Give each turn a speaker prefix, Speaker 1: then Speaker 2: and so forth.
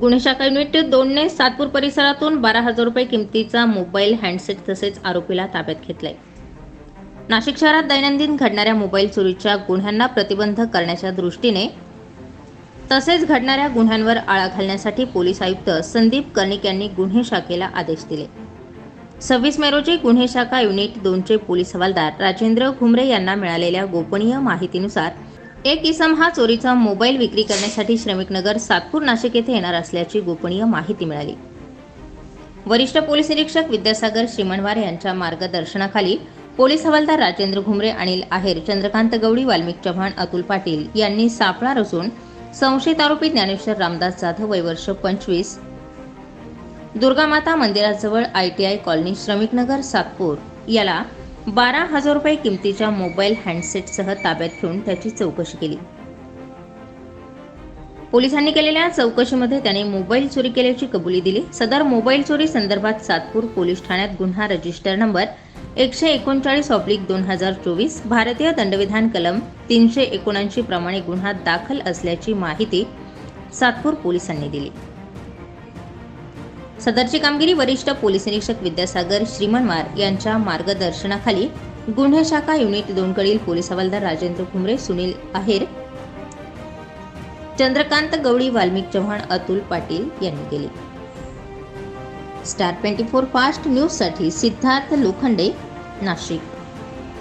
Speaker 1: गुन्हे शाखा युनिट दोनने सातपूर परिसरातून बारा हजार रुपये किमतीचा मोबाईल हँडसेट तसेच आरोपीला ताब्यात घेतलाय. नाशिक शहरात दैनंदिन घडणाऱ्या मोबाईल चोरीच्या गुन्ह्यांना प्रतिबंध करण्याच्या दृष्टीने तसेच घडणाऱ्या गुन्ह्यांवर आळा घालण्यासाठी पोलीस आयुक्त संदीप कर्णिक यांनी गुन्हे शाखेला आदेश दिले. सव्वीस मे रोजी गुन्हे शाखा युनिट दोनचे पोलीस हवालदार राजेंद्र घुमरे यांना मिळालेल्या गोपनीय माहितीनुसार एक इसम हा चोरीचा मोबाईल विक्री करण्यासाठी श्रमिकनगर सातपूर नाशिक येथे येणार असल्याची गोपनीय माहिती मिळाली. वरिष्ठ पोलीस निरीक्षक विद्यासागर श्रीमणवार यांच्या मार्गदर्शनाखाली पोलीस हवालदार राजेंद्र घुमरे अनिल आहेर चंद्रकांत गवडी वाल्मिक चव्हाण अतुल पाटील यांनी सापळा रचून संशयित आरोपी ज्ञानेश्वर रामदास जाधव वय वर्ष पंचवीस दुर्गामाता मंदिराजवळ I T I colony Shramiknagar Satpur याला बारा हजार रुपये किमतीच्या मोबाईल हँडसेटसह ताब्यात घेऊन त्याची चौकशी केली. पोलिसांनी केलेल्या चौकशीमध्ये त्याने मोबाईल चोरी केल्याची कबुली दिली. सदर मोबाईल चोरी संदर्भात सातपूर पोलीस ठाण्यात गुन्हा रजिस्टर नंबर एकशे एकोणचाळीस ऑब्लिक दोन हजार चोवीस भारतीय दंडविधान कलम तीनशे एकोणऐंशी प्रमाणे गुन्हा दाखल असल्याची माहिती सातपूर पोलिसांनी दिली. सदरची कामगिरी वरिष्ठ पोलीस निरीक्षक विद्यासागर श्रीमनवार यांच्या मार्गदर्शनाखाली गुन्हे शाखा युनिट दोनकडील पोलीस हवालदार राजेंद्र कुमरे सुनील आहेर चंद्रकांत गवळी वाल्मिक चव्हाण अतुल पाटील यांनी केली. स्टार ट्वेंटी फोर फास्ट न्यूजसाठी सिद्धार्थ लोखंडे नाशिक.